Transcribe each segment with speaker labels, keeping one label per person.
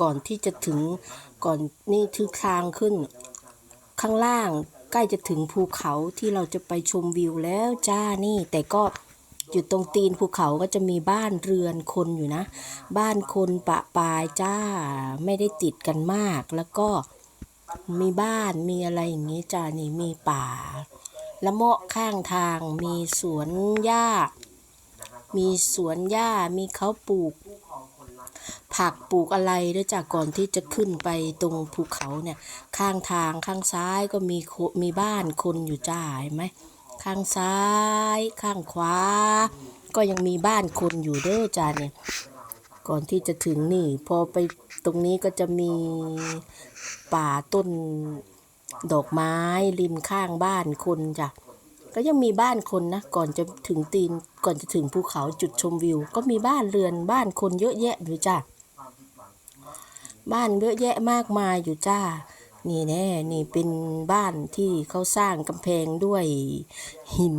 Speaker 1: ก่อนที่จะถึงก่อนนี่คือทางขึ้น ข้างล่างใกล้จะถึงภูเขาที่เราจะไปชมวิวแล้วจ้านี่ แต่ก็อยู่ตรงตีนภูเขาก็จะมีบ้านเรือนคนอยู่นะ บ้านคนปะปายจ้าไม่ได้ติดกันมาก แล้วก็มีบ้านมีอะไรอย่างงี้จ้านี่มีป่าละเมาะข้างทางมีสวนหญ้า มีสวนหญ้ามีเขาปลูก ผักปลูกอะไรด้วยจากก่อนที่จะขึ้นไปตรงภูเขาเนี่ย ข้างทางข้างซ้ายก็มีมีบ้านคนอยู่จ้าเห็นไหมข้างซ้าย ข้างขวา ก็ยังมีบ้านคนอยู่เด้อจ้าเนี่ยก่อนที่จะถึงนี่ พอไปตรงนี้ก็จะมีป่าต้นดอกไม้ริมข้างบ้านคนจ้ะก็ยังมีบ้านคนนะ ก่อนจะถึงตีนก่อนจะถึงภูเขาจุดชมวิว ก็มีบ้านเรือนบ้านคนเยอะแยะอยู่จ้า บ้านเยอะแยะมากมายอยู่จ้า นี่แน่นี่เป็นบ้านที่เขาสร้างกำแพงด้วยหิน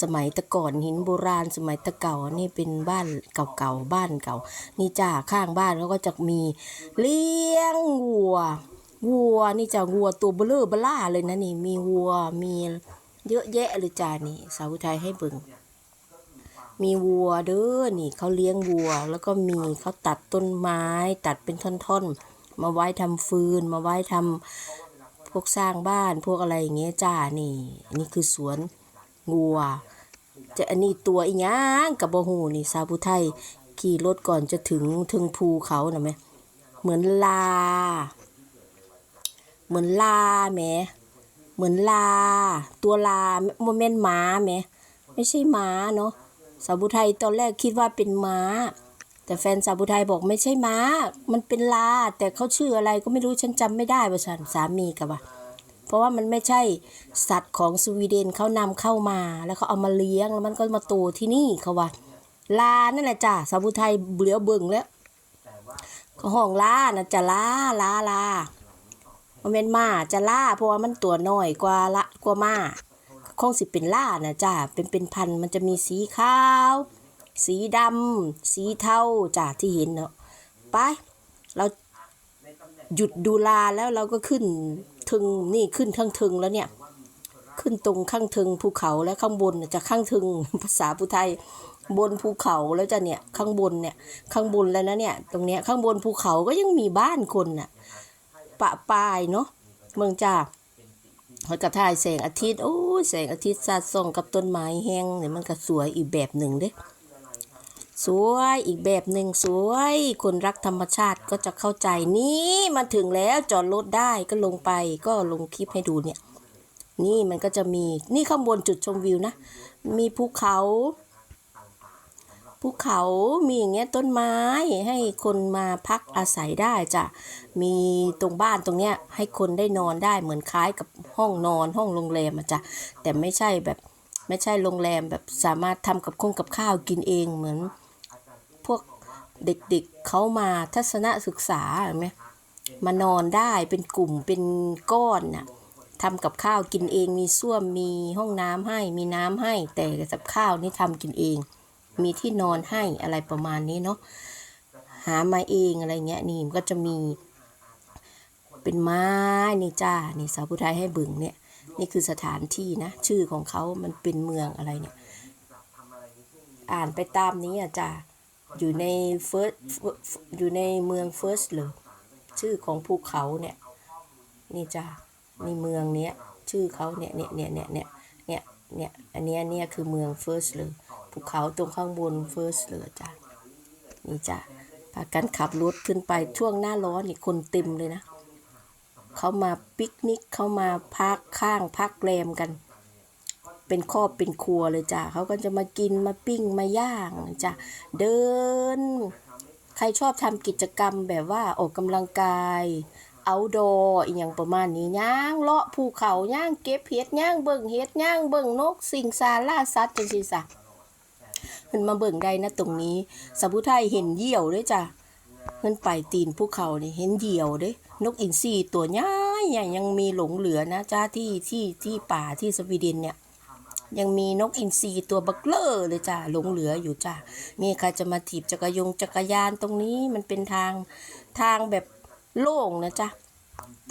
Speaker 1: สมัยตะก่อนหินโบราณ สมัยตะเก่านี่เป็นบ้านเก่าๆบ้านเก่า นี่จ้าข้างบ้านเขาก็จะมีเลี้ยงวัว วัวนี่จ้าวัวตัวเบลอเบล่าเลยนะนี่มีวัวมีเยอะแยะเลยจ้านี่สาวไทยให้เบิ่ง มีวัวเด้อนี่เขาเลี้ยงวัว แล้วก็มีเขาตัดต้นไม้ ตัดเป็นท่อนๆ มาไว้ทำฟืน มาไว้ทำพวกสร้างบ้านพวกอะไรอย่างเงี้ยจ้านี่ นี่คือสวนวัวจะอันนี้ตัวอีหยังกับบ่ฮู้นี่สาวผู้ไทยขี่รถก่อนจะถึงถึงภูเขาน่ะแม่เหมือนลา เหมือนลาแหมเหมือนลา ตัวลาโมเมนต์ม้าแหมไม่ใช่ม้าเนาะ สาวบุไทยตอนแรกคิดว่าเป็นม้า แต่แฟนสาวบุไทยบอกไม่ใช่ม้า มันเป็นลา แต่เขาชื่ออะไรก็ไม่รู้ฉันจำไม่ได้ว่าฉันสามีกับว่าเพราะว่ามันไม่ใช่สัตว์ของสวีเดนเขานำเข้ามา แล้วเขาเอามาเลี้ยงแล้วมันก็มาโตที่นี่เขาว่าลานั่นแหละจ้ะสาวบุไทยเบือเบิ่งแล้วเขาห้องลานะจะลาลาลามันเป็นมาจะลาเพราะว่ามันตัวน้อยกว่าละกว่ามา คงสิเป็นล่านะจ้าเป็นเป็นพันมันจะมีสีขาว สีดำสีเทาจ้าที่เห็นเนาะไปเราหยุดดูลาแล้วเราก็ขึ้นถึงนี่ขึ้นข้างถึงแล้วเนี่ย ขึ้นตรงข้างถึงภูเขาแล้วข้างบนจะข้างถึงภาษาภูไทยบนภูเขาแล้วจะเนี่ยข้างบนเนี่ยข้างบนแล้วนะเนี่ย ตรงเนี้ยข้างบนภูเขาก็ยังมีบ้านคนน่ะปะปายเนาะเมืองจ้า แล้วก็ถ่ายแสงอาทิตย์โอ้ยแสงอาทิตย์สาดส่องกับต้นไม้แห้งเนี่ยมันก็สวยอีกแบบหนึ่งเด้สวยอีกแบบหนึ่งสวย คนรักธรรมชาติก็จะเข้าใจนี่มาถึงแล้วจอดรถได้ก็ลงไปก็ลงคลิปให้ดูเนี่ย นี่มันก็จะมีนี่ข้างบนจุดชมวิวนะ มีภูเขา ภูเขามีอย่างเงี้ยต้นไม้ให้คนมาพักอาศัยได้จ้ะมีตรงบ้านตรงเนี้ยให้คนได้นอนได้เหมือนคล้ายกับห้องนอนห้องโรงแรมอะจ้ะแต่ไม่ใช่แบบไม่ใช่โรงแรมแบบสามารถทำกับคงกับข้าวกินเองเหมือน พวกเด็กๆเขามาทัศนศึกษาเห็นไหมมานอนได้เป็นกลุ่มเป็นก้อนน่ะทำกับข้าวกินเองมีส้วมมีห้องน้ำให้มีน้ำให้ แต่กับข้าวนี่ทำกินเอง มีที่นอนให้อะไรประมาณนี้เนาะหามาเองอะไรเงี้ยนี่มันก็จะมี เป็นไม้นี่จ้านี่สาวผู้ไทยให้เบึงเนี่ยนี่คือสถานที่นะ ชื่อของเขามันเป็นเมืองอะไรเนี่ย อ่านไปตามนี้อะจ้าอยู่ในเฟิร์สอยู่ในเมืองเฟิร์สเลยชื่อของภูเขาเนี่ย นี่จ้าในเมืองเนี้ย ชื่อเขาเนี่ยเนี่ยเนี่ยเนี่ยเนี่ยเนี่ยเนี่ยอันเนี้ยเนี่ยคือเมืองเฟิร์สเลย ภูเขาตรงข้างบนเฟิร์สเลยจ้านี่จ้าพากันขับรถขึ้นไปช่วงหน้าร้อนนี่คนเต็มเลยนะเขามาปิกนิกเขามาพักข้างพักแรมกัน เป็นครอบเป็นครัวเลยจ้ะเขาก็จะมากินมาปิ้งมาย่างจ้ะเดิน ใครชอบทำกิจกรรมแบบว่าออกกำลังกายเอาดออีอย่างประมาณนี้ย่างเลาะภูเขาย่างเก็บเห็ดย่างเบิ่งเห็ดย่างเบิ่งนก สิงสาราสัตว์จังซี่ซะ ขึ้นมาเบิ่งได้นะตรงนี้สาวผู้ไทยเห็นเหยี่ยวด้วยจ้ะขึ้นไปตีนภูเขานี่เห็นเหยี่ยวเด้นกอินทรีตัวใหญ่ใหญ่ยังมีหลงเหลือนะจ้าที่ที่ที่ป่าที่สวีเดนเนี่ยยังมีนกอินทรีตัวบักเลอร์เลยจ้าหลงเหลืออยู่จ้ามีใครจะมาถีบจักรยงจักรยานตรงนี้มันเป็นทางทางแบบโล่งนะจ้า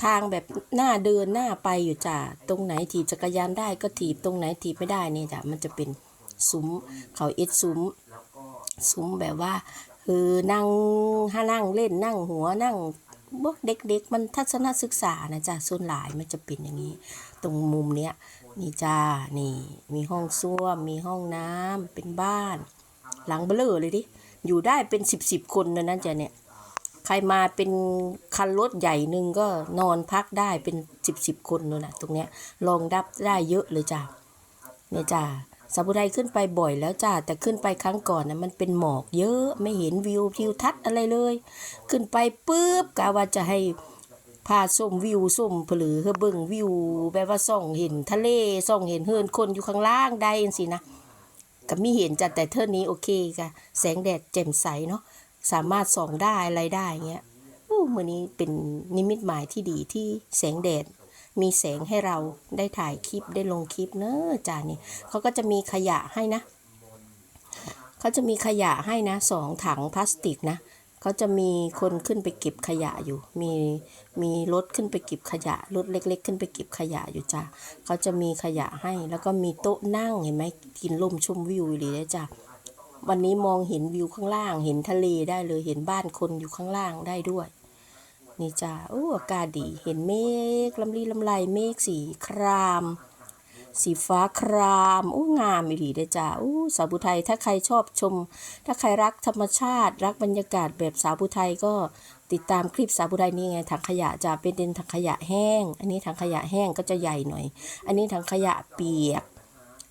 Speaker 1: ทางแบบหน้าเดินหน้าไปอยู่จ้าตรงไหนถีบจักรยานได้ก็ถีบตรงไหนถีบไม่ได้นี่จ้ามันจะเป็น ซุ้มเขาเอ็ดซุ้มซุ้มแบบว่าเออนั่งห้านั่งเล่นนั่งหัวนั่งพวกเด็กๆ มันทัศนศึกษานะจ๊ะส่วนหลายมันจะเป็นอย่างนี้ ตรงมุมเนี้ยนี่จ้านี่ มีห้องส้วม มีห้องน้ำเป็นบ้าน หลังเบลอเลยดิอยู่ได้เป็นสิบสิบคนนะนั่นจ้ะเนี่ยใครมาเป็นคันรถใหญ่หนึ่งก็นอนพักได้เป็นสิบสิบคนเลยนะตรงเนี้ยรองรับได้เยอะเลยจ้ะเนี่ยจ้า สาบุไรขึ้นไปบ่อยแล้วจ้าแต่ขึ้นไปครั้งก่อนนะมันเป็นหมอกเยอะไม่เห็นวิวทิวทัศน์อะไรเลย ขึ้นไปปุ๊บกะว่าจะให้พาส้มวิวส้มผลือเฮอเบิ่งวิวแบบว่าส่องเห็นทะเลส่องเห็นเฮินคนอยู่ข้างล่างได้สินะก็มีเห็นจ้ะแต่เท่านี้โอเคค่ะแสงแดดแจ่มใสเนาะสามารถส่องได้อะไรได้เงี้ยอู้มือนี้เป็นนิมิตหมายที่ดีที่แสงแดด มีแสงให้เราได้ถ่ายคลิปได้ลงคลิปเนอะจ้านี่เขาก็จะมีขยะให้นะเขาจะมีขยะให้นะสองถังพลาสติกนะเขาจะมีคนขึ้นไปเก็บขยะอยู่ มีมีรถขึ้นไปเก็บขยะรถเล็ก ๆ ขึ้นไปเก็บขยะอยู่จ้ะเขาจะมีขยะให้แล้วก็มีโต๊ะนั่งเห็นไหมกินลมชมวิวเลยนะจ้ะวันนี้มองเห็นวิวข้างล่าง เห็นทะเลได้เลยเห็นบ้านคนอยู่ข้างล่างได้ด้วย นี่จ้าโอ้อากาศดี เห็นเมฆลำลีลำไรเมฆสีคราม สีฟ้าครามโอ้งามอีหลีเด้จ้าโอ้สาวบุไทยถ้าใครชอบชม ถ้าใครรักธรรมชาติ รักบรรยากาศแบบสาวบุไทยก็ติดตามคลิปสาวบุไทยนี่ไงถังขยะจะเป็นเดนถังขยะแห้ง อันนี้ถังขยะแห้งก็จะใหญ่หน่อย อันนี้ถังขยะเปียก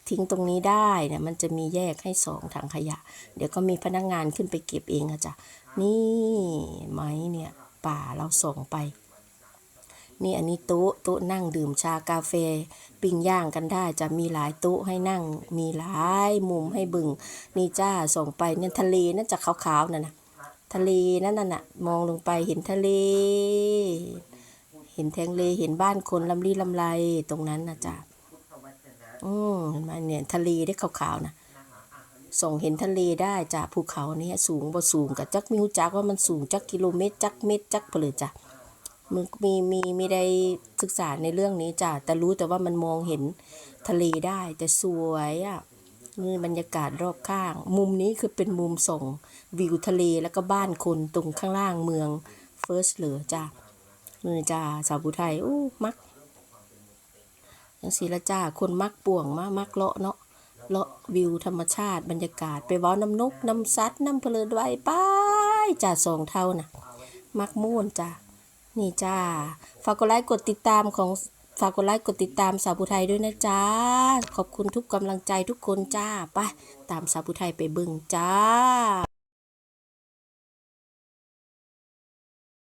Speaker 1: ทิ้งตรงนี้ได้เนี่ยมันจะมีแยกให้สองถังขยะ เดี๋ยวก็มีพนักงานขึ้นไปเก็บเองอะจ้ะนี่ไหมเนี่ย ป่าเราส่งไปนี่อันนี้โต๊ะโต๊นั่งดื่มชากาแฟปิ้งย่างกันได้จะมีหลายโต๊ให้นั่ง มีหลายมุมให้บึง นี่จ้าส่งไปเนี่ยทะเลนั่นจะขาวๆนั่นนะทะเลนั่นน่ะมองลงไปเห็นทะเล เห็นแทงเลเห็นบ้านคนลำลีลำไรตรงนั้นนะจ้าอืมเห็นเนี่ยทะเลได้ขาวๆนะ ส่องเห็นทะเลได้จากภูเขาเนี่ยสูงบ่สูงกับจักมิวจักว่ามันสูงจักกิโลเมตรจักเมตรจักเพลือจ้ะมึงมีมีไมีได้ศึกษาในเรื่องนี้จ้ะแต่รู้แต่ว่ามันมองเห็นทะเลได้แต่สวยอะนี่บรรยากาศรอบข้าง มุมนี้คือเป็นมุมส่งวิวทะเลแล้วก็บ้านคนตรงข้างล่างเมืองเฟิร์สเหลือจ้ะนี่จ้าสาวบุไทยอู้มักยังสีละจ้าคนมักป่วงมามักเลาะเนาะ เลาะวิวธรรมชาติบรรยากาศไปว้าน้ำนกน้ำซัดน้ำเพลินไว้ไปจ้าสองเท่าน่ะมักม่วนจ้านี่จ้า ฝากกดไลค์กดติดตามของฝากกดไลค์กดติดตามสาวผู้ไทยด้วยนะจ้า ขอบคุณทุกกำลังใจทุกคนจ้า ไป ตามสาวผู้ไทยไปบึงจ้า